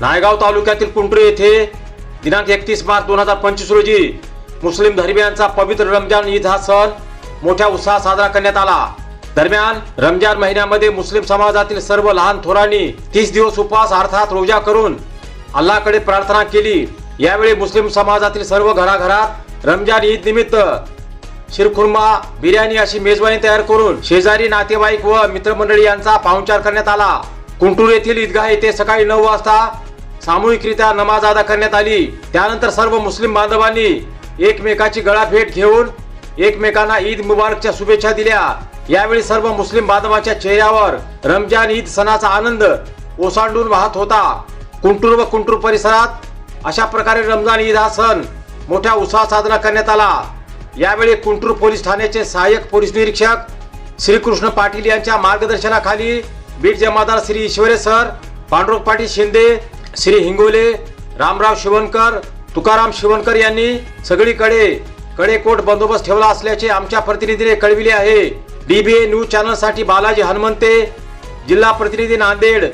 नायगाव तालुक्यातील कुंटुरे येथे दिनांक एकतीस मार्च दोन हजार पंचवीस रोजी मुस्लिम धर्मियांचा पवित्र रमजान ईद हा सण मोठ्या उत्साहात साजरा करण्यात आला. दरम्यान रमजान महिन्यामध्ये मुस्लिम समाजातील सर्व लहान थोरांनी तीस दिवस उपवास अर्थात रोजा करून अल्लाकडे प्रार्थना केली. यावेळी मुस्लिम समाजातील सर्व घराघरात रमजान ईद निमित्त शिरखुर्मा बिर्याणी अशी मेजवानी तयार करून शेजारी नातेवाईक व मित्रमंडळी यांचा पाहुणचार करण्यात आला. कुंटूर येथील ईदगाह येथे सकाळी नऊ वाजता सामूहिकरित्या नमाज अदा करण्यात आली. त्यानंतर सर्व मुस्लिम बांधवांनी एकमेकाची गळाभेट घेऊन एकमेकांना ईद मुबारकच्या शुभेच्छा दिल्या. यावेळी सर्व मुस्लिम बांधवांच्या चेहऱ्यावर रमजान ईद सणाचा आनंद ओसांडून वाहत होता. कुंटूर व कुंटूर परिसरात अशा प्रकारे रमजान ईद हा सण मोठ्या उत्साहात साजरा करण्यात आला. यावेळी कुंटूर पोलीस ठाण्याचे सहाय्यक पोलीस निरीक्षक श्रीकृष्ण पाटील यांच्या मार्गदर्शनाखाली बीड जमादार श्री ईश्वरे सर पांडुरंग पाटील शिंदे श्री हिंगोले रामराव शिवणकर तुकाराम शिवणकर यांनी सगळीकडे कडेकोट बंदोबस्त ठेवला असल्याचे आमच्या प्रतिनिधीने कळविले आहे. डीबीए न्यूज चॅनलसाठी बालाजी हनुमंते जिल्हा प्रतिनिधी नांदेड